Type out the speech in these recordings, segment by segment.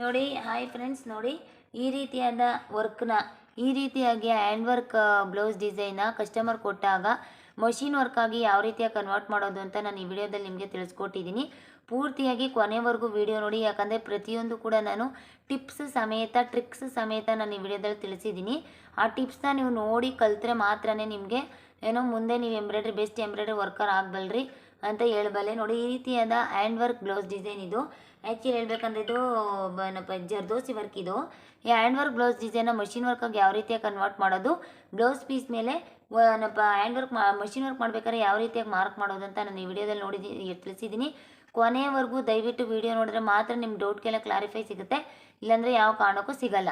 ನೋಡಿ hi friends ನೋಡಿ, ಈ ರೀತಿಯಾದ ವರ್ಕ್ನ, ಈ ರೀತಿಯಾಗಿ ಹ್ಯಾಂಡ್ ವರ್ಕ್ ಬ್ಲೌಸ್ ಡಿಸೈನ್ನ ಕಸ್ಟಮರ್ ಕೊಟ್ಟಾಗ ಮಷಿನ್ ವರ್ಕಾಗಿ ಯಾವ ರೀತಿಯಾಗಿ ಕನ್ವರ್ಟ್ ಮಾಡೋದು ಅಂತ ನಾನು ಈ ವಿಡಿಯೋದಲ್ಲಿ ನಿಮಗೆ ತಿಳಿಸ್ಕೊಟ್ಟಿದ್ದೀನಿ. ಪೂರ್ತಿಯಾಗಿ ಕೊನೆವರೆಗೂ ವಿಡಿಯೋ ನೋಡಿ, ಯಾಕಂದರೆ ಪ್ರತಿಯೊಂದು ಕೂಡ ನಾನು ಟಿಪ್ಸ್ ಸಮೇತ ಟ್ರಿಕ್ಸ್ ಸಮೇತ ನಾನು ಈ ವಿಡಿಯೋದಲ್ಲಿ ತಿಳಿಸಿದ್ದೀನಿ. ಆ ಟಿಪ್ಸ್ನ ನೀವು ನೋಡಿ ಕಲಿತ್ರೆ ಮಾತ್ರನೇ ನಿಮಗೆ ಏನೋ ಮುಂದೆ ನೀವು ಎಂಬ್ರಾಯ್ಡ್ರಿ ಬೆಸ್ಟ್ ಎಂಬ್ರಾಯ್ಡ್ರಿ ವರ್ಕರ್ ಆಗಬಲ್ರಿ. ಅಂತ ಹೇಳಬಲ್ಲೆ. ನೋಡಿ, ಈ ರೀತಿಯಾದ ಹ್ಯಾಂಡ್ ವರ್ಕ್ ಬ್ಲೌಸ್ ಡಿಸೈನ್ ಇದು. ಆ್ಯಕ್ಚುಲಿ ಹೇಳ್ಬೇಕಂದ್ರೆ ಇದು ಏನಪ್ಪ ಜರ್ದೋಸಿ ವರ್ಕ್ ಇದು. ಈ ಹ್ಯಾಂಡ್ ವರ್ಕ್ ಬ್ಲೌಸ್ ಡಿಸೈನ ಮಷಿನ್ ವರ್ಕಾಗಿ ಯಾವ ರೀತಿಯಾಗಿ ಕನ್ವರ್ಟ್ ಮಾಡೋದು? ಬ್ಲೌಸ್ ಪೀಸ್ ಮೇಲೆ ಏನಪ್ಪ ಹ್ಯಾಂಡ್ ವರ್ಕ್ ಮಷಿನ್ ವರ್ಕ್ ಮಾಡ್ಬೇಕಾದ್ರೆ ಯಾವ ರೀತಿಯಾಗಿ ಮಾರ್ಕ್ ಮಾಡೋದು ಅಂತ ನಾನು ಈ ವಿಡಿಯೋದಲ್ಲಿ ನೋಡಿದ್ದೀನಿ ತಿಳಿಸಿದ್ದೀನಿ ಕೊನೆಯವರೆಗೂ ದಯವಿಟ್ಟು ವಿಡಿಯೋ ನೋಡಿದ್ರೆ ಮಾತ್ರ ನಿಮ್ಮ ಡೌಟ್ಗೆಲ್ಲ ಕ್ಲಾರಿಫೈ ಸಿಗುತ್ತೆ. ಇಲ್ಲಾಂದರೆ ಯಾವ ಕಾರಣಕ್ಕೂ ಸಿಗಲ್ಲ.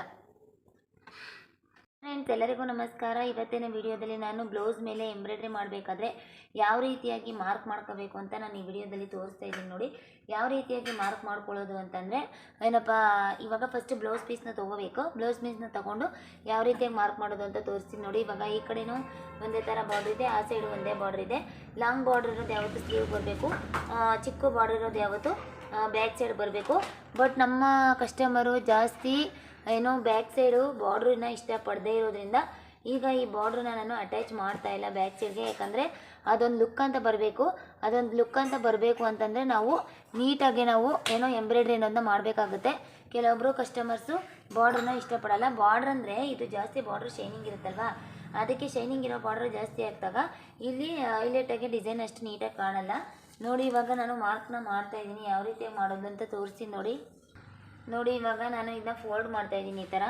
ಫ್ರೆಂಡ್ಸ್ ಎಲ್ಲರಿಗೂ ನಮಸ್ಕಾರ. ಇವತ್ತಿನ ವಿಡಿಯೋದಲ್ಲಿ ನಾನು ಬ್ಲೌಸ್ ಮೇಲೆ ಎಂಬ್ರಾಯ್ಡ್ರಿ ಮಾಡಬೇಕಾದ್ರೆ ಯಾವ ರೀತಿಯಾಗಿ ಮಾರ್ಕ್ ಮಾಡ್ಕೋಬೇಕು ಅಂತ ನಾನು ಈ ವಿಡಿಯೋದಲ್ಲಿ ತೋರಿಸ್ತಾ ಇದ್ದೀನಿ ನೋಡಿ. ಯಾವ ರೀತಿಯಾಗಿ ಮಾರ್ಕ್ ಮಾಡ್ಕೊಳ್ಳೋದು ಅಂತಂದರೆ, ಏನಪ್ಪ, ಇವಾಗ ಫಸ್ಟ್ ಬ್ಲೌಸ್ ಪೀಸ್ನ ತೊಗೋಬೇಕು. ಬ್ಲೌಸ್ ಪೀಸ್ನ ತೊಗೊಂಡು ಯಾವ ರೀತಿಯಾಗಿ ಮಾರ್ಕ್ ಮಾಡೋದು ಅಂತ ತೋರಿಸ್ತೀನಿ ನೋಡಿ. ಇವಾಗ ಈ ಕಡೆನೂ ಒಂದೇ ಥರ ಬಾರ್ಡ್ರ್ ಇದೆ, ಆ ಸೈಡು ಒಂದೇ ಬಾರ್ಡ್ರ್ ಇದೆ. ಲಾಂಗ್ ಬಾರ್ಡ್ರ್ ಇರೋದು ಯಾವತ್ತು ಸ್ಲೀವ್ ಬರಬೇಕು ಚಿಕ್ಕ ಬಾರ್ಡ್ರ್ ಇರೋದು ಯಾವತ್ತು ಬ್ಯಾಕ್ ಸೈಡ್ ಬರಬೇಕು. ಬಟ್ ನಮ್ಮ ಕಸ್ಟಮರು ಜಾಸ್ತಿ ಏನೋ ಬ್ಯಾಕ್ ಸೈಡು ಬಾರ್ಡ್ರನ್ನ ಇಷ್ಟಪಡದೇ ಇರೋದ್ರಿಂದ ಈಗ ಈ ಬಾರ್ಡ್ರನ್ನ ನಾನು ಅಟ್ಯಾಚ್ ಮಾಡ್ತಾ ಇಲ್ಲ ಬ್ಯಾಕ್ ಸೈಡ್ಗೆ ಯಾಕಂದರೆ ಅದೊಂದು ಲುಕ್ ಅಂತ ಬರಬೇಕು. ಅದೊಂದು ಲುಕ್ ಅಂತ ಬರಬೇಕು ಅಂತಂದರೆ ನಾವು ನೀಟಾಗಿ ನಾವು ಏನೋ ಎಂಬ್ರಾಯ್ಡ್ರಿ ಅನ್ನೋದನ್ನ ಮಾಡಬೇಕಾಗುತ್ತೆ. ಕೆಲವೊಬ್ಬರು ಕಸ್ಟಮರ್ಸು ಬಾರ್ಡ್ರನ್ನ ಇಷ್ಟಪಡಲ್ಲ ಬಾರ್ಡ್ರ್ ಅಂದರೆ ಇದು ಜಾಸ್ತಿ ಬಾರ್ಡ್ರ್ ಶೈನಿಂಗ್ ಇರುತ್ತಲ್ವಾ? ಅದಕ್ಕೆ ಶೈನಿಂಗ್ ಇರೋ ಬಾರ್ಡ್ರ್ ಜಾಸ್ತಿ ಆಗ್ತಾಗ ಇಲ್ಲಿ ಹೈಲೈಟಾಗಿ ಡಿಸೈನ್ ಅಷ್ಟು ನೀಟಾಗಿ ಕಾಣಲ್ಲ. ನೋಡಿ ಇವಾಗ ನಾನು ಮಾರ್ಕ್ನ ಮಾಡ್ತಾ ಇದ್ದೀನಿ. ಯಾವ ರೀತಿ ಮಾಡೋದು ಅಂತ ತೋರಿಸಿ ನೋಡಿ. ನೋಡಿ, ಇವಾಗ ನಾನು ಇದನ್ನ ಫೋಲ್ಡ್ ಮಾಡ್ತಾ ಇದ್ದೀನಿ ಈ ಥರ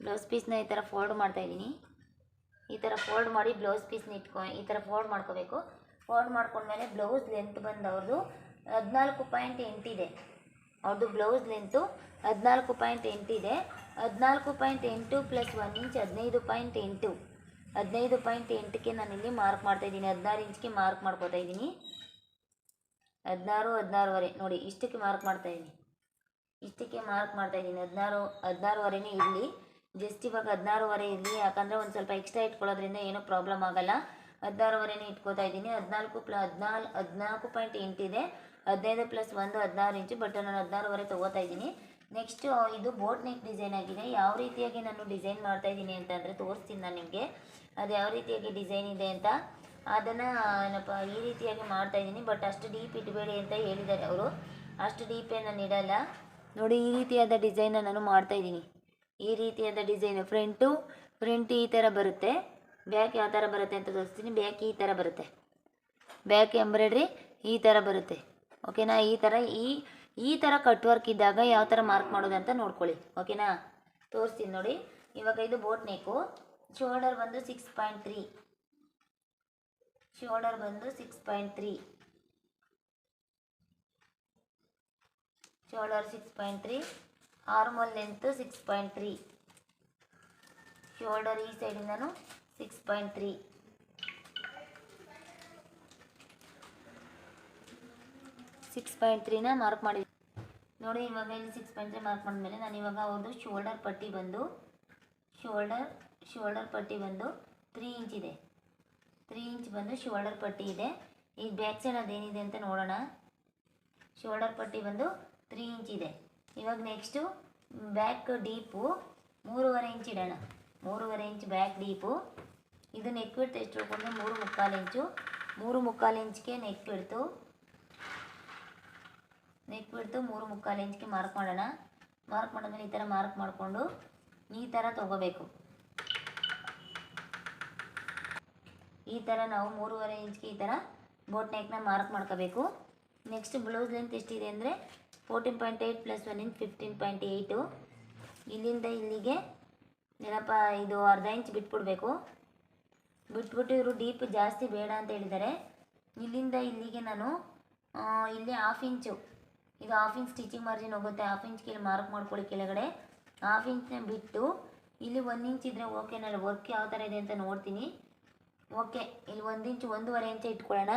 ಬ್ಲೌಸ್ ಪೀಸ್ನ ಈ ಥರ ಫೋಲ್ಡ್ ಮಾಡ್ತಾ ಇದ್ದೀನಿ. ಈ ಥರ ಫೋಲ್ಡ್ ಮಾಡಿ ಬ್ಲೌಸ್ ಪೀಸ್ನ ಇಟ್ಕೊ ಈ ಥರ ಫೋಲ್ಡ್ ಮಾಡ್ಕೋಬೇಕು. ಫೋಲ್ಡ್ ಮಾಡ್ಕೊಂಡ್ಮೇಲೆ ಬ್ಲೌಸ್ ಲೆಂತ್ ಬಂದು ಅವ್ರದ್ದು ಹದಿನಾಲ್ಕು ಪಾಯಿಂಟ್ ಎಂಟಿದೆ ಅವ್ರದ್ದು ಬ್ಲೌಸ್ ಲೆಂತು ಹದಿನಾಲ್ಕು ಪಾಯಿಂಟ್ ಎಂಟಿದೆ ಹದಿನಾಲ್ಕು ಪಾಯಿಂಟ್ ಎಂಟು ಪ್ಲಸ್ ಒನ್ ಇಂಚ್ ಹದಿನೈದು ಪಾಯಿಂಟ್ ಎಂಟು. ಹದಿನೈದು ಪಾಯಿಂಟ್ ಎಂಟಕ್ಕೆ ಇಲ್ಲಿ ಮಾರ್ಕ್ ಮಾಡ್ತಾ ಇದ್ದೀನಿ. ಹದಿನಾರು ಇಂಚ್ಗೆ ಮಾರ್ಕ್ ಮಾಡ್ಕೋತಾ ಇದ್ದೀನಿ. ಹದಿನಾರು, ಹದಿನಾರುವರೆ. ನೋಡಿ, ಇಷ್ಟಕ್ಕೆ ಮಾರ್ಕ್ ಮಾಡ್ತಾ ಇದ್ದೀನಿ. ಇಷ್ಟಕ್ಕೆ ಮಾರ್ಕ್ ಮಾಡ್ತಾ ಇದ್ದೀನಿ. ಹದಿನಾರು, ಹದಿನಾರುವರೆನೇ ಇರಲಿ. ಜಸ್ಟ್ ಇವಾಗ ಹದಿನಾರುವರೆ ಇರಲಿ. ಯಾಕಂದರೆ ಒಂದು ಸ್ವಲ್ಪ ಎಕ್ಸ್ಟ್ರಾ ಇಟ್ಕೊಳ್ಳೋದ್ರಿಂದ ಏನೂ ಪ್ರಾಬ್ಲಮ್ ಆಗಲ್ಲ. ಹದಿನಾರುವರೆನೇ ಇಟ್ಕೋತಾ ಇದ್ದೀನಿ. ಹದಿನಾಲ್ಕು ಪ್ಲ, ಹದಿನಾಲ್, ಹದಿನಾಲ್ಕು ಪಾಯಿಂಟ್ ಎಂಟಿದೆ ಹದಿನೈದು ಪ್ಲಸ್ ಒಂದು, ಹದಿನಾರು ಇಂಚು ಬಟ್ ನಾನು ಹದಿನಾರುವರೆ ತೊಗೋತಾ ಇದ್ದೀನಿ. ನೆಕ್ಸ್ಟು ಇದು ಬೋಟ್ ನೆಕ್ ಡಿಸೈನ್ ಆಗಿದೆ. ಯಾವ ರೀತಿಯಾಗಿ ನಾನು ಡಿಸೈನ್ ಮಾಡ್ತಾ ಇದ್ದೀನಿ ಅಂತಂದರೆ ತೋರಿಸ್ತೀನಿ ನಾನು ನಿಮಗೆ. ಅದು ಯಾವ ರೀತಿಯಾಗಿ ಡಿಸೈನ್ ಇದೆ ಅಂತ. ಅದನ್ನು ಏನಪ್ಪ, ಈ ರೀತಿಯಾಗಿ ಮಾಡ್ತಾ ಇದ್ದೀನಿ. ಬಟ್ ಅಷ್ಟು ಡೀಪ್ ಇಟ್ಬೇಡಿ ಅಂತ ಹೇಳಿದ್ದಾರೆ ಅವರು. ಅಷ್ಟು ಡೀಪೇ ನಾನು ಇಡಲ್ಲ. ನೋಡಿ, ಈ ರೀತಿಯಾದ ಡಿಸೈನ ನಾನು ಮಾಡ್ತಾ ಇದ್ದೀನಿ. ಈ ರೀತಿಯಾದ ಡಿಸೈನ್ ಫ್ರಂಟು ಫ್ರಂಟ್ ಈ ಥರ ಬರುತ್ತೆ. ಬ್ಯಾಕ್ ಯಾವ ಥರ ಬರುತ್ತೆ ಅಂತ ತೋರಿಸ್ತೀನಿ. ಬ್ಯಾಕ್ ಈ ಥರ ಬರುತ್ತೆ. ಬ್ಯಾಕ್ ಎಂಬ್ರಾಯ್ಡ್ರಿ ಈ ಥರ ಬರುತ್ತೆ. ಓಕೆನಾ ಈ ಥರ ಈ ಈ ಥರ ಕಟ್ ವರ್ಕ್ ಇದ್ದಾಗ ಯಾವ ಥರ ಮಾರ್ಕ್ ಮಾಡೋದು ಅಂತ ನೋಡ್ಕೊಳ್ಳಿ. ಓಕೆನಾ ತೋರಿಸ್ತೀನಿ ನೋಡಿ. ಇವಾಗ ಇದು ಬೋಟ್ ನೇಕು ಶೋಲ್ಡರ್ ಬಂದು ಸಿಕ್ಸ್ ಪಾಯಿಂಟ್ ತ್ರೀ ಶೋಲ್ಡರ್ ಬಂದು six point three shoulder six point three armhole length six point three shoulder ಈ ಸೈಡಿಂದನು six point three six point ತ್ರೀನ mark ಮಾಡಿ ನೋಡಿ, ಇವಾಗ ಇಲ್ಲಿ ಸಿಕ್ಸ್ ಪಾಯಿಂಟ್ ತ್ರೀ ಮಾರ್ಕ್ ಮಾಡಿದ್ಮೇಲೆ ನಾನು ಇವಾಗ ಅವ್ರದ್ದು ಶೋಲ್ಡರ್ ಪಟ್ಟಿ ಬಂದು ಶೋಲ್ಡರ್ ಶೋಲ್ಡರ್ ಪಟ್ಟಿ ಬಂದು ತ್ರೀ ಇಂಚ್ ಇದೆ. ತ್ರೀ ಇಂಚ್ ಬಂದು ಶೋಲ್ಡರ್ ಪಟ್ಟಿ ಇದೆ. ಈ ಬ್ಯಾಕ್ ಸೈಡ್ ಅದೇನಿದೆ ಅಂತ ನೋಡೋಣ. ಶೋಲ್ಡರ್ ಪಟ್ಟಿ ಬಂದು ತ್ರೀ ಇಂಚ್ ಇದೆ ಇವಾಗ ನೆಕ್ಸ್ಟು ಬ್ಯಾಕ್ ಡೀಪು ಮೂರುವರೆ ಇಂಚ್ ಇಡೋಣ. ಮೂರುವರೆ ಇಂಚ್ ಬ್ಯಾಕ್ ಡೀಪು ಇದು ನೆಕ್ ಬಿಡ್ತು ಎಷ್ಟು ಹೋಗ್ಕೊಂಡು ಮೂರು ಮುಕ್ಕಾಲು ಇಂಚು. ಮೂರು ಮುಕ್ಕಾಲು ಇಂಚ್ಗೆ ನೆಕ್ ಬಿಡ್ತು ನೆಕ್ ಬಿಡ್ತು ಮೂರು ಮುಕ್ಕಾಲು ಇಂಚ್ಗೆ ಮಾರ್ಕ್ ಮಾಡೋಣ. ಮಾರ್ಕ್ ಮಾಡಿದ್ಮೇಲೆ ಈ ಥರ ಮಾರ್ಕ್ ಮಾಡಿಕೊಂಡು ಈ ಥರ ತೊಗೋಬೇಕು. ಈ ಥರ ನಾವು ಮೂರುವರೆ ಇಂಚ್ಗೆ ಈ ಥರ ಬೋಟ್ ನೆಕ್ನ ಮಾರ್ಕ್ ಮಾಡ್ಕೋಬೇಕು. ನೆಕ್ಸ್ಟ್ ಬ್ಲೌಸ್ ಲೆಂತ್ ಎಷ್ಟಿದೆ ಅಂದರೆ fourteen point eight plus one inch fifteen point eight ಇಲ್ಲಿಂದ ಇಲ್ಲಿಗೆ ಏನಪ್ಪ ಇದು ಅರ್ಧ ಇಂಚ್ ಬಿಟ್ಬಿಡ್ಬೇಕು. ಬಿಟ್ಬಿಟ್ಟು ಇವರು ಡೀಪ್ ಜಾಸ್ತಿ ಬೇಡ ಅಂತ ಹೇಳಿದ್ದಾರೆ. ಇಲ್ಲಿಂದ ಇಲ್ಲಿಗೆ ನಾನು ಇಲ್ಲಿ ಹಾಫ್ ಇಂಚು ಇದು ಹಾಫ್ ಇಂಚ್ ಸ್ಟಿಚಿಂಗ್ ಮಾರ್ಜಿನ್ ಹೋಗುತ್ತೆ. ಹಾಫ್ ಇಂಚ್ ಇಲ್ಲಿ ಮಾರ್ಕ್ ಮಾಡ್ಕೊಳ್ಳಿ ಕೆಳಗಡೆ. ಹಾಫ್ ಇಂಚ್ನ ಬಿಟ್ಟು ಇಲ್ಲಿ ಒಂದು ಇಂಚ್ ಇದ್ದರೆ ಓಕೆ ನಾನು ವರ್ಕ್ ಯಾವ ಥರ ಇದೆ ಅಂತ ನೋಡ್ತೀನಿ. ಓಕೆ ಇಲ್ಲಿ ಒಂದು ಇಂಚು ಒಂದೂವರೆ ಇಂಚೆ ಇಟ್ಕೊಳ್ಳೋಣ.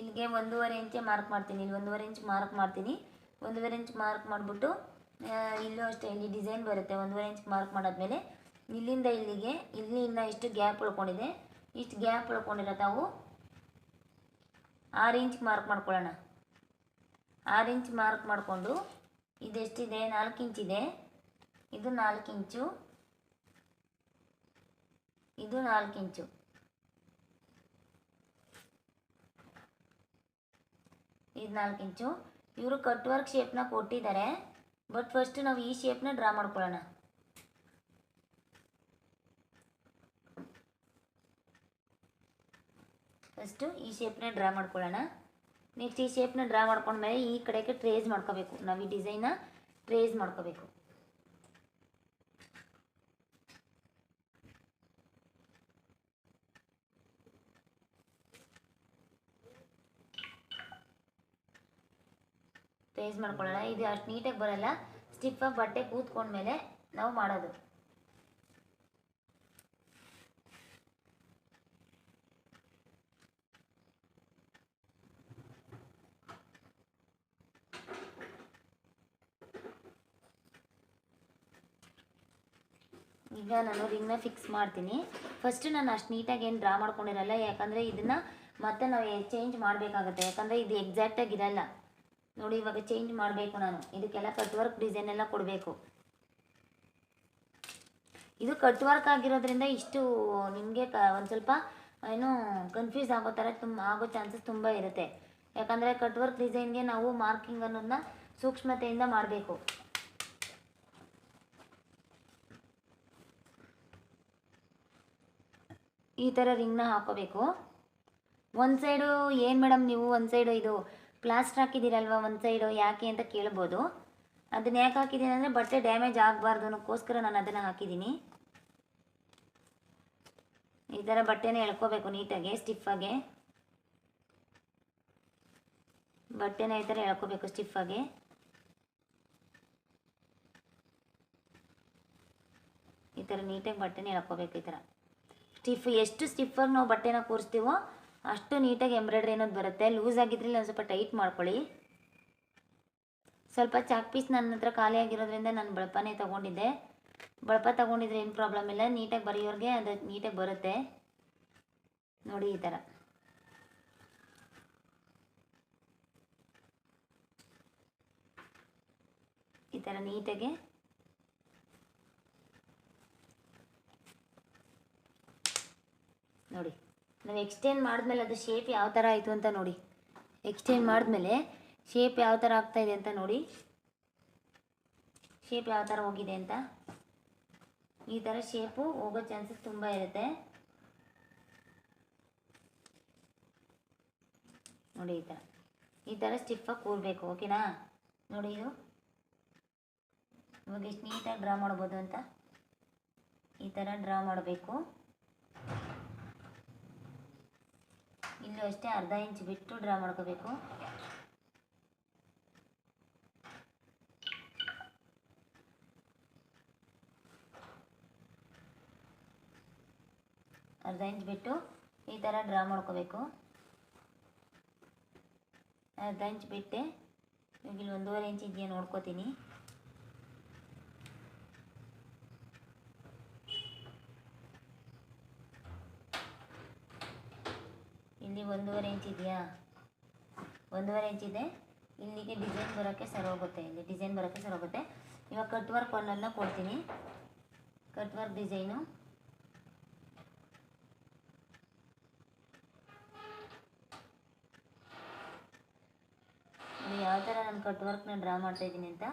ಇಲ್ಲಿಗೆ ಒಂದೂವರೆ ಇಂಚೆ ಮಾರ್ಕ್ ಮಾಡ್ತೀನಿ. ಇಲ್ಲಿ ಒಂದೂವರೆ ಇಂಚ್ ಮಾರ್ಕ್ ಮಾಡ್ತೀನಿ. ಒಂದೂವರೆ ಇಂಚ್ ಮಾರ್ಕ್ ಮಾಡಿಬಿಟ್ಟು ಇಲ್ಲೂ ಅಷ್ಟೇ, ಇಲ್ಲಿ ಡಿಸೈನ್ ಬರುತ್ತೆ. ಒಂದೂವರೆ ಇಂಚ್ ಮಾರ್ಕ್ ಮಾಡಾದ್ಮೇಲೆ ಇಲ್ಲಿಂದ ಇಲ್ಲಿಗೆ, ಇಲ್ಲಿ ಇನ್ನು ಇಷ್ಟು ಗ್ಯಾಪ್ ಉಳ್ಕೊಂಡಿದೆ. ಇಷ್ಟು ಗ್ಯಾಪ್ ಉಳ್ಕೊಂಡಿರೋ ತಾವು ಆರು ಇಂಚ್ ಮಾರ್ಕ್ ಮಾಡ್ಕೊಳ್ಳೋಣ. ಆರು ಇಂಚ್ ಮಾರ್ಕ್ ಮಾಡಿಕೊಂಡು, ಇದೆಷ್ಟಿದೆ? ನಾಲ್ಕು ಇಂಚಿದೆ ಇದು ನಾಲ್ಕು ಇಂಚು. ಇದು ನಾಲ್ಕು ಇಂಚು. ಇದು ನಾಲ್ಕು ಇಂಚು. ಇವರು ಕಟ್ ವರ್ಕ್ ಶೇಪ್ನ ಕೊಟ್ಟಿದ್ದಾರೆ ಬಟ್ ಫಸ್ಟ್ ನಾವು ಈ ಶೇಪ್ನ ಡ್ರಾ ಮಾಡ್ಕೊಳ್ಳೋಣ. ಫಸ್ಟು ಈ ಶೇಪ್ನ ಡ್ರಾ ಮಾಡ್ಕೊಳ್ಳೋಣ. ನೆಕ್ಸ್ಟ್ ಈ ಶೇಪ್ನ ಡ್ರಾ ಮಾಡ್ಕೊಂಡ್ಮೇಲೆ ಈ ಕಡೆಗೆ ಟ್ರೇಸ್ ಮಾಡ್ಕೋಬೇಕು. ನಾವು ಈ ಡಿಸೈನ್ನ ಟ್ರೇಸ್ ಮಾಡ್ಕೋಬೇಕು. ಟ್ರೇಸ್ ಮಾಡ್ಕೊಳ್ಳೋಣ. ಇದು ಅಷ್ಟು ನೀಟಾಗಿ ಬರೋಲ್ಲ. ಸ್ಟಿಫಾಗಿ ಬಟ್ಟೆ ಕೂತ್ಕೊಂಡ್ಮೇಲೆ ನಾವು ಮಾಡೋದು. ಈಗ ನಾನು ರಿಂಗ್ನ ಫಿಕ್ಸ್ ಮಾಡ್ತೀನಿ. ಫಸ್ಟ್ ನಾನು ಅಷ್ಟು ನೀಟಾಗಿ ಏನು ಡ್ರಾ ಮಾಡ್ಕೊಂಡಿರಲ್ಲ, ಯಾಕಂದರೆ ಇದನ್ನು ಮತ್ತೆ ನಾವು ಚೇಂಜ್ ಮಾಡಬೇಕಾಗುತ್ತೆ. ಯಾಕಂದರೆ ಇದು ಎಕ್ಸಾಕ್ಟಾಗಿ ಇರಲ್ಲ. ನೋಡಿ, ಇವಾಗ ಚೇಂಜ್ ಮಾಡಬೇಕು ನಾನು. ಇದಕ್ಕೆಲ್ಲ ಕಟ್ ವರ್ಕ್ ಡಿಸೈನ್ ಎಲ್ಲ ಕೊಡಬೇಕು. ಇದು ಕಟ್ ವರ್ಕ್ ಆಗಿರೋದ್ರಿಂದ ಇಷ್ಟು ನಿಮಗೆ ಕ, ಒಂದು ಸ್ವಲ್ಪ ಏನು ಕನ್ಫ್ಯೂಸ್ ಆಗೋ ಥರ ತುಂಬ ಆಗೋ ಚಾನ್ಸಸ್ ತುಂಬ ಇರುತ್ತೆ. ಯಾಕಂದರೆ ಕಟ್ ವರ್ಕ್ ಡಿಸೈನ್ಗೆ ನಾವು ಮಾರ್ಕಿಂಗ್ ಅನ್ನೋದನ್ನ ಸೂಕ್ಷ್ಮತೆಯಿಂದ ಮಾಡಬೇಕು. ಈ ಥರ ರಿಂಗ್ನ ಹಾಕೋಬೇಕು. ಒಂದು ಸೈಡು ಏನು ಮೇಡಮ್ ನೀವು? ಒಂದು ಸೈಡು ಇದು. ಪ್ಲಾಸ್ಟರ್ ಹಾಕಿದ್ದೀರಲ್ವ ಒಂದು ಸೈಡು ಯಾಕೆ ಅಂತ ಕೇಳ್ಬೋದು. ಅದನ್ನ ಯಾಕೆ ಹಾಕಿದ್ದೀನಿ ಅಂದರೆ ಬಟ್ಟೆ ಡ್ಯಾಮೇಜ್ ಆಗಬಾರ್ದು ಅನ್ನೋಕ್ಕೋಸ್ಕರ ನಾನು ಅದನ್ನು ಹಾಕಿದ್ದೀನಿ. ಈ ಥರ ಬಟ್ಟೆನ ಎಳ್ಕೋಬೇಕು ನೀಟಾಗಿ ಸ್ಟಿಫಾಗೆ ಬಟ್ಟೆನ ಈ ಥರ ಎಳ್ಕೋಬೇಕು ಸ್ಟಿಫಾಗೆ ಈ ಥರ ನೀಟಾಗಿ ಬಟ್ಟೆನ ಎಳ್ಕೋಬೇಕು ಈ ಥರ ಸ್ಟಿಫ್ ಎಷ್ಟು ಸ್ಟಿಫಾಗಿ ನಾವು ಬಟ್ಟೆನ ಕೂರಿಸ್ತೀವೋ ಅಷ್ಟು ನೀಟಾಗಿ ಎಂಬ್ರಾಯ್ಡ್ರಿ ಅನ್ನೋದು ಬರುತ್ತೆ. ಲೂಸ್ ಆಗಿದ್ರೆ ಒಂದು ಸ್ವಲ್ಪ ಟೈಟ್ ಮಾಡ್ಕೊಳ್ಳಿ. ಸ್ವಲ್ಪ ಚಾಕ್ ಪೀಸ್ ನನ್ನ ಹತ್ರ ಖಾಲಿ ಆಗಿರೋದ್ರಿಂದ ನಾನು ಬಳಪನೇ ತೊಗೊಂಡಿದ್ದೆ. ಬಳಪ ತೊಗೊಂಡಿದ್ರೆ ಏನು ಪ್ರಾಬ್ಲಮ್ ಇಲ್ಲ. ನೀಟಾಗಿ ಬರೆಯೋರಿಗೆ ಅದು ನೀಟಾಗಿ ಬರುತ್ತೆ. ನೋಡಿ ಈ ಥರ ಈ ಥರ ನೀಟಾಗಿ. ನೋಡಿ. ನಾವು ಎಕ್ಸ್ಟೆಂಡ್ ಮಾಡಿದ್ಮೇಲೆ ಅದು ಶೇಪ್ ಯಾವ ಥರ ಆಯಿತು ಅಂತ ನೋಡಿ. ಎಕ್ಸ್ಟೆಂಡ್ ಮಾಡಿದ್ಮೇಲೆ ಶೇಪ್ ಯಾವ ಥರ ಆಗ್ತಾ ಇದೆ ಅಂತ ನೋಡಿ. ಶೇಪ್ ಯಾವ ಥರ ಹೋಗಿದೆ ಅಂತ. ಈ ಥರ ಶೇಪು ಹೋಗೋ ಚಾನ್ಸಸ್ ತುಂಬ ಇರುತ್ತೆ. ನೋಡಿ ಈ ಥರ ಈ ಥರ ಸ್ಟಿಫಾಗಿ ಕೂರಬೇಕು ಓಕೆನಾ ನೋಡಿ ಇದು. ಇವಾಗ ಎಷ್ಟು ನೀಟಾಗಿ ಡ್ರಾ ಮಾಡ್ಬೋದು ಅಂತ. ಈ ಥರ ಡ್ರಾ ಮಾಡಬೇಕು. ಇಲ್ಲೂ ಅಷ್ಟೇ ಅರ್ಧ ಇಂಚ್ ಬಿಟ್ಟು ಡ್ರಾ ಮಾಡ್ಕೋಬೇಕು. ಅರ್ಧ ಇಂಚ್ ಬಿಟ್ಟು ಈ ಥರ ಡ್ರಾ ಮಾಡ್ಕೋಬೇಕು. ಅರ್ಧ ಇಂಚ್ ಬಿಟ್ಟೆ ಇಲ್ಲಿ ಒಂದೂವರೆ ಇಂಚ್ ಇದೆಯಾ ನೋಡ್ಕೋತೀನಿ ಇಲ್ಲಿ ಒಂದೂವರೆ ಇಂಚ್ ಇದೆಯಾ? ಒಂದೂವರೆ ಇಂಚ್ ಇದೆ. ಇಲ್ಲಿಗೆ ಡಿಸೈನ್ ಬರೋಕ್ಕೆ ಸರಿ ಹೋಗುತ್ತೆ. ಇಲ್ಲಿ ಡಿಸೈನ್ ಬರೋಕ್ಕೆ ಸರಿ ಹೋಗುತ್ತೆ. ಇವಾಗ ಕಟ್ ವರ್ಕ್ ಒಂದನ್ನ ಕೊಡ್ತೀನಿ. ಕಟ್ ವರ್ಕ್ ಡಿಸೈನು ಯಾವ ಥರ ನಾನು ಕಟ್ ವರ್ಕ್ನ ಡ್ರಾ ಮಾಡ್ತಾ ಇದ್ದೀನಿ ಅಂತ?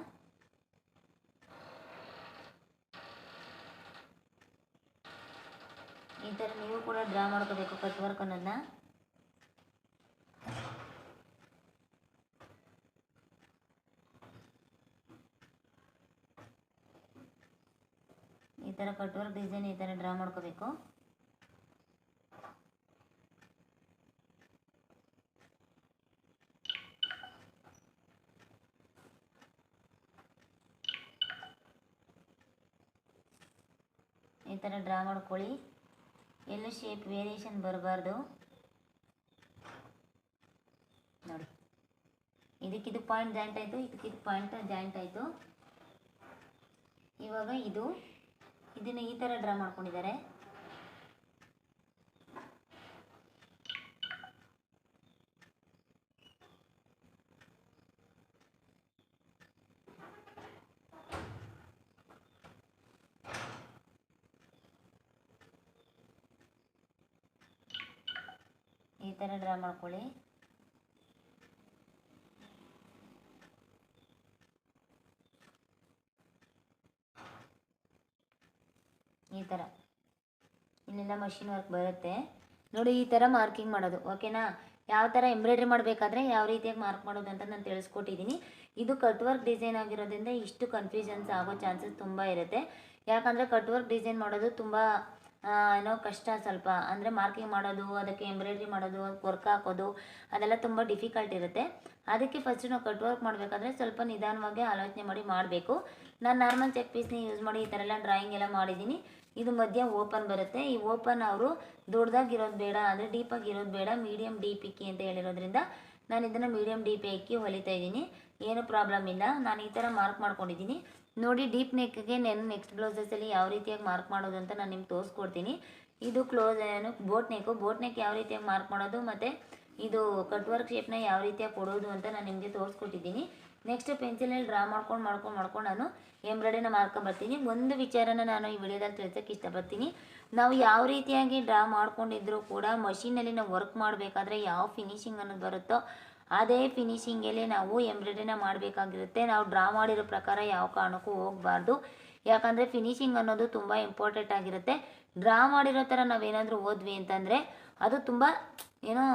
ಈ ಥರ ನೀವು ಕೂಡ ಡ್ರಾ ಮಾಡ್ಕೋಬೇಕು ಕಟ್ ವರ್ಕ್ ಅನ್ನೋದನ್ನ ಈ ಥರ ಕಟ್ ಡಿಸೈನ್ ಈ ಥರ ಡ್ರಾ ಮಾಡ್ಕೋಬೇಕು. ಈ ಥರ ಡ್ರಾ ಮಾಡ್ಕೊಳ್ಳಿ. ಎಲ್ಲೂ ಶೇಪ್ ವೇರಿಯೇಷನ್ ಬರಬಾರ್ದು. ನೋಡಿ. ಇದಕ್ಕಿದು ಪಾಯಿಂಟ್ ಜಾಯಿಂಟ್ ಆಯಿತು ಇದಕ್ಕಿದು ಪಾಯಿಂಟ್ ಜಾಯಿಂಟ್ ಆಯಿತು. ಇವಾಗ ಇದು ಇದನ್ನು ಈ ಥರ ಡ್ರಾ ಮಾಡ್ಕೊಂಡಿದ್ದಾರೆ. ಈ ಥರ ಡ್ರಾ ಮಾಡ್ಕೊಳ್ಳಿ. ಮಷಿನ್ ವರ್ಕ್ ಬರುತ್ತೆ ನೋಡಿ, ಈ ಥರ ಮಾರ್ಕಿಂಗ್ ಮಾಡೋದು ಓಕೆನಾ ಯಾವ ಥರ ಎಂಬ್ರಾಯ್ಡ್ರಿ ಮಾಡಬೇಕಾದ್ರೆ ಯಾವ ರೀತಿಯಾಗಿ ಮಾರ್ಕ್ ಮಾಡೋದು ಅಂತ ನಾನು ತಿಳಿಸ್ಕೊಟ್ಟಿದ್ದೀನಿ ಇದು ಕಟ್ ವರ್ಕ್ ಡಿಸೈನ್ ಆಗಿರೋದ್ರಿಂದ ಇಷ್ಟು ಕನ್ಫ್ಯೂಷನ್ಸ್ ಆಗೋ ಚಾನ್ಸಸ್ ತುಂಬ ಇರುತ್ತೆ. ಯಾಕಂದರೆ ಕಟ್ ವರ್ಕ್ ಡಿಸೈನ್ ಮಾಡೋದು ತುಂಬ ಏನೋ ಕಷ್ಟ ಸ್ವಲ್ಪ. ಅಂದರೆ ಮಾರ್ಕಿಂಗ್ ಮಾಡೋದು, ಅದಕ್ಕೆ ಎಂಬ್ರಾಯ್ಡ್ರಿ ಮಾಡೋದು ವರ್ಕ್ ಹಾಕೋದು, ಅದೆಲ್ಲ ತುಂಬ ಡಿಫಿಕಲ್ಟ್ ಇರುತ್ತೆ. ಅದಕ್ಕೆ ಫಸ್ಟ್ ನಾವು ಕಟ್ ವರ್ಕ್ ಮಾಡಬೇಕಾದ್ರೆ ಸ್ವಲ್ಪ ನಿಧಾನವಾಗಿ ಆಲೋಚನೆ ಮಾಡಿ ಮಾಡಬೇಕು. ನಾನು ನಾರ್ಮಲ್ ಚೆಕ್ ಪೀಸ್ನ ಯೂಸ್ ಮಾಡಿ ಈ ಥರ ಎಲ್ಲ ಡ್ರಾಯಿಂಗ್ ಎಲ್ಲ ಮಾಡಿದ್ದೀನಿ ಇದು ಮಧ್ಯ ಓಪನ್ ಬರುತ್ತೆ. ಈ ಓಪನ್ ಅವರು ದೊಡ್ಡದಾಗಿರೋದು ಬೇಡ, ಅಂದರೆ ಡೀಪಾಗಿ ಇರೋದು ಬೇಡ ಮೀಡಿಯಮ್ ಡೀಪ್ ಇಕ್ಕಿ ಅಂತ ಹೇಳಿರೋದ್ರಿಂದ ನಾನು ಇದನ್ನು ಮೀಡಿಯಂ ಡೀಪ್ ಇಕ್ಕಿ ಹೊಲಿತಾ ಇದ್ದೀನಿ. ಏನು ಪ್ರಾಬ್ಲಮ್ ಇಲ್ಲ. ನಾನು ಈ ಥರ ಮಾರ್ಕ್ ಮಾಡ್ಕೊಂಡಿದ್ದೀನಿ. ನೋಡಿ ಡೀಪ್ ನೆಕ್ಗೆ ನಾನು ನೆಕ್ಸ್ಟ್ ಬ್ಲೌಸಸಲ್ಲಿ ಯಾವ ರೀತಿಯಾಗಿ ಮಾರ್ಕ್ ಮಾಡೋದು ಅಂತ ನಾನು ನಿಮ್ಗೆ ತೋರಿಸ್ಕೊಡ್ತೀನಿ. ಇದು ಕ್ಲೋಸ್ ಏನು ಬೋಟ್ ನೆಕ್ ಬೋಟ್ ನೆಕ್ ಯಾವ ರೀತಿಯಾಗಿ ಮಾರ್ಕ್ ಮಾಡೋದು ಮತ್ತು ಇದು ಕಟ್ ವರ್ಕ್ ಶೇಪ್ನ ಯಾವ ರೀತಿಯಾಗಿ ಕೊಡೋದು ಅಂತ ನಾನು ನಿಮಗೆ ತೋರಿಸ್ಕೊಟ್ಟಿದ್ದೀನಿ. ನೆಕ್ಸ್ಟ್ ಪೆನ್ಸಿಲಲ್ಲಿ ಡ್ರಾ ಮಾಡ್ಕೊಂಡು ಮಾಡ್ಕೊಂಡು ಮಾಡ್ಕೊಂಡು ನಾನು ಎಂಬ್ರಾಯ್ಡ್ರಿನ ಮಾಡ್ಕೊಂಬರ್ತೀನಿ ಒಂದು ವಿಚಾರನ ನಾನು ಈ ವಿಡಿಯೋದಲ್ಲಿ ತಿಳಿಸೋಕ್ಕೆ ಇಷ್ಟಪಡ್ತೀನಿ. ನಾವು ಯಾವ ರೀತಿಯಾಗಿ ಡ್ರಾ ಮಾಡ್ಕೊಂಡಿದ್ರು ಕೂಡ ಮಷೀನಲ್ಲಿ ನಾವು ವರ್ಕ್ ಮಾಡಬೇಕಾದ್ರೆ ಯಾವ ಫಿನಿಶಿಂಗ್ ಅನ್ನೋದು ಬರುತ್ತೋ ಅದೇ ಫಿನಿಶಿಂಗಲ್ಲಿ ನಾವು ಎಂಬ್ರಾಯ್ಡ್ರಿನ ಮಾಡಬೇಕಾಗಿರುತ್ತೆ. ನಾವು ಡ್ರಾ ಮಾಡಿರೋ ಪ್ರಕಾರ ಯಾವ ಕಾರಣಕ್ಕೂ ಹೋಗಬಾರ್ದು. ಯಾಕಂದರೆ ಫಿನಿಶಿಂಗ್ ಅನ್ನೋದು ತುಂಬ ಇಂಪಾರ್ಟೆಂಟ್ ಆಗಿರುತ್ತೆ. ಡ್ರಾ ಮಾಡಿರೋ ಥರ ನಾವೇನಾದರೂ ಓದ್ವಿ ಅಂತಂದರೆ ಅದು ತುಂಬ ಏನೋ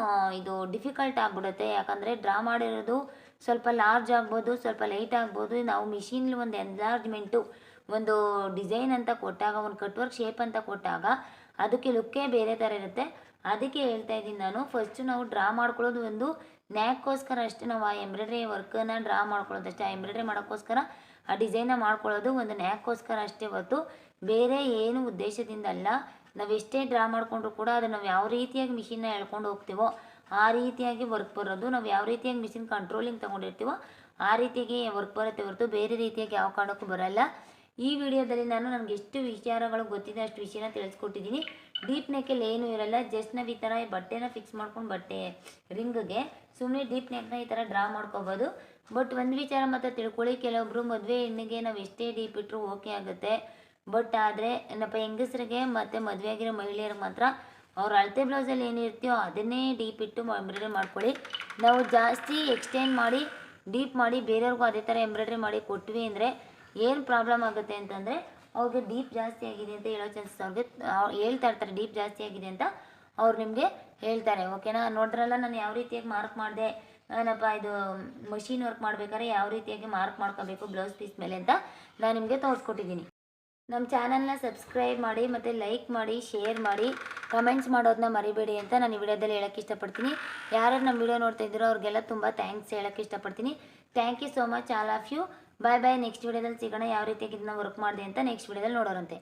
ಇದು ಡಿಫಿಕಲ್ಟ್ ಆಗಿಬಿಡುತ್ತೆ. ಯಾಕಂದರೆ ಡ್ರಾ ಮಾಡಿರೋದು ಸ್ವಲ್ಪ ಲಾರ್ಜ್ ಆಗ್ಬೋದು, ಸ್ವಲ್ಪ ಲೈಟ್ ಆಗ್ಬೋದು. ನಾವು ಮಿಷಿನ್ಲಿ ಒಂದು ಎನ್ಲಾರ್ಜ್ಮೆಂಟು ಒಂದು ಡಿಸೈನ್ ಅಂತ ಕೊಟ್ಟಾಗ, ಒಂದು ಕಟ್ ವರ್ಕ್ ಶೇಪ್ ಅಂತ ಕೊಟ್ಟಾಗ ಅದಕ್ಕೆ ಲುಕ್ಕೇ ಬೇರೆ ಥರ ಇರುತ್ತೆ. ಅದಕ್ಕೆ ಹೇಳ್ತಾ ಇದ್ದೀನಿ ನಾನು ಫಸ್ಟು ನಾವು ಡ್ರಾ ಮಾಡ್ಕೊಳ್ಳೋದು ಒಂದು ನ್ಯಾಕ್ಕೋಸ್ಕರ ಅಷ್ಟೇ. ನಾವು ಆ ಎಂಬ್ರಾಯ್ಡ್ರಿ ವರ್ಕನ್ನು ಡ್ರಾ ಮಾಡ್ಕೊಳ್ಳೋದು ಅಷ್ಟೇ ಆ ಎಂಬ್ರಾಯ್ಡ್ರಿ ಮಾಡೋಕ್ಕೋಸ್ಕರ, ಆ ಡಿಸೈನ್ನ ಮಾಡ್ಕೊಳ್ಳೋದು ಒಂದು ನ್ಯಾಕ್ಕೋಸ್ಕರ ಅಷ್ಟೇ ಹೊತ್ತು ಬೇರೆ ಏನು ಉದ್ದೇಶದಿಂದ ಅಲ್ಲ ನಾವು ಎಷ್ಟೇ ಡ್ರಾ ಮಾಡಿಕೊಂಡ್ರು ಕೂಡ ಅದು ನಾವು ಯಾವ ರೀತಿಯಾಗಿ ಮಿಷಿನ್ನ ಎಳ್ಕೊಂಡು ಹೋಗ್ತೀವೋ ಆ ರೀತಿಯಾಗಿ ವರ್ಕ್ ಬರೋದು, ನಾವು ಯಾವ ರೀತಿಯಾಗಿ ಮಿಷಿನ್ ಕಂಟ್ರೋಲಿಂಗ್ ತೊಗೊಂಡಿರ್ತೀವೋ ಆ ರೀತಿಯಾಗಿ ವರ್ಕ್ ಬರುತ್ತೆ ಹೊರತು ಬೇರೆ ರೀತಿಯಾಗಿ ಯಾವ ಕಾರಣಕ್ಕೂ ಬರಲ್ಲ. ಈ ವಿಡಿಯೋದಲ್ಲಿ ನಾನು ನನಗೆ ಎಷ್ಟು ವಿಚಾರಗಳು ಗೊತ್ತಿದೆ ಅಷ್ಟು ವಿಷಯನ ತಿಳಿಸ್ಕೊಟ್ಟಿದ್ದೀನಿ. ಡೀಪ್ ನೆಕ್ಕಲ್ಲಿ ಏನೂ ಇರಲ್ಲ ಜಸ್ಟ್ ನಾವು ಈ ಥರ ಬಟ್ಟೆನ ಫಿಕ್ಸ್ ಮಾಡ್ಕೊಂಡು ಬಟ್ಟೆ ರಿಂಗ್ಗೆ ಸುಮ್ಮನೆ ಡೀಪ್ ನೆಕ್ನ ಈ ಥರ ಡ್ರಾ ಮಾಡ್ಕೋಬೋದು. ಬಟ್ ಒಂದು ವಿಚಾರ ಮಾತ್ರ ತಿಳ್ಕೊಳ್ಳಿ ಕೆಲವೊಬ್ಬರು ಮದುವೆ ಹೆಣ್ಣಿಗೆ ನಾವು ಎಷ್ಟೇ ಡೀಪ್ ಇಟ್ಟರು ಓಕೆ ಆಗುತ್ತೆ. ಬಟ್ ಆದರೆ, ಏನಪ್ಪ, ಹೆಂಗಸರಿಗೆ ಮತ್ತು ಮದುವೆ ಆಗಿರೋ ಮಹಿಳೆಯರಿಗೆ ಮಾತ್ರ ಅವ್ರ ಅಳತೆ ಬ್ಲೌಸಲ್ಲಿ ಏನಿರ್ತೀಯೋ ಅದನ್ನೇ ಡೀಪ್ ಇಟ್ಟು ಎಂಬ್ರಾಯ್ಡ್ರಿ ಮಾಡ್ಕೊಳ್ಳಿ. ನಾವು ಜಾಸ್ತಿ ಎಕ್ಸ್ಟೆಂಡ್ ಮಾಡಿ ಡೀಪ್ ಮಾಡಿ ಬೇರೆಯವ್ರಿಗೂ ಅದೇ ಥರ ಎಂಬ್ರಾಯ್ಡ್ರಿ ಮಾಡಿ ಕೊಟ್ವಿ ಅಂದರೆ ಏನು ಪ್ರಾಬ್ಲಮ್ ಆಗುತ್ತೆ ಅಂತಂದರೆ, ಅವ್ರಿಗೆ ಡೀಪ್ ಜಾಸ್ತಿ ಆಗಿದೆ ಅಂತ ಹೇಳೋ ಚಾನ್ಸಸ್ ಅವ್ರಿಗೆ, ಅವ್ರು ಹೇಳ್ತಾ ಇರ್ತಾರೆ ಡೀಪ್ ಜಾಸ್ತಿ ಆಗಿದೆ ಅಂತ ಅವ್ರು ನಿಮಗೆ ಹೇಳ್ತಾರೆ ಓಕೆನಾ ನೋಡ್ರಲ್ಲ ನಾನು ಯಾವ ರೀತಿಯಾಗಿ ಮಾರ್ಕ್ ಮಾಡಿದೆ? ಏನಪ್ಪ, ಇದು ಮಷಿನ್ ವರ್ಕ್ ಮಾಡ್ಬೇಕಾದ್ರೆ ಯಾವ ರೀತಿಯಾಗಿ ಮಾರ್ಕ್ ಮಾಡ್ಕೋಬೇಕು ಬ್ಲೌಸ್ ಪೀಸ್ ಮೇಲೆ ಅಂತ ನಾನು ನಿಮಗೆ ತೋರಿಸ್ಕೊಟ್ಟಿದ್ದೀನಿ. ನಮ್ಮ ಚಾನಲ್ನ ಸಬ್ಸ್ಕ್ರೈಬ್ ಮಾಡಿ ಮತ್ತು ಲೈಕ್ ಮಾಡಿ, ಶೇರ್ ಮಾಡಿ, ಕಮೆಂಟ್ಸ್ ಮಾಡೋದನ್ನ ಮರಿಬೇಡಿ ಅಂತ ನಾನು ಈ ವಿಡಿಯೋದಲ್ಲಿ ಹೇಳೋಕ್ಕೆ ಇಷ್ಟಪಡ್ತೀನಿ. ಯಾರು ನಮ್ಮ ವಿಡಿಯೋ ನೋಡ್ತಾ ಇದ್ದೀರೋ ಅವ್ರಿಗೆಲ್ಲ ತುಂಬ ಥ್ಯಾಂಕ್ಸ್ ಹೇಳೋಕ್ಕೆ ಇಷ್ಟಪಡ್ತೀನಿ. Thank you so much all of you bye bye next ವಿಡಿಯೋದಲ್ಲಿ ಸಿಗೋಣ. ಯಾವ ರೀತಿಯಾಗಿ ಇದನ್ನ ವರ್ಕ್ ಮಾಡಿದೆ ಅಂತ ನೆಕ್ಸ್ಟ್ ವಿಡಿಯೋದಲ್ಲಿ ನೋಡೋರಂತೆ.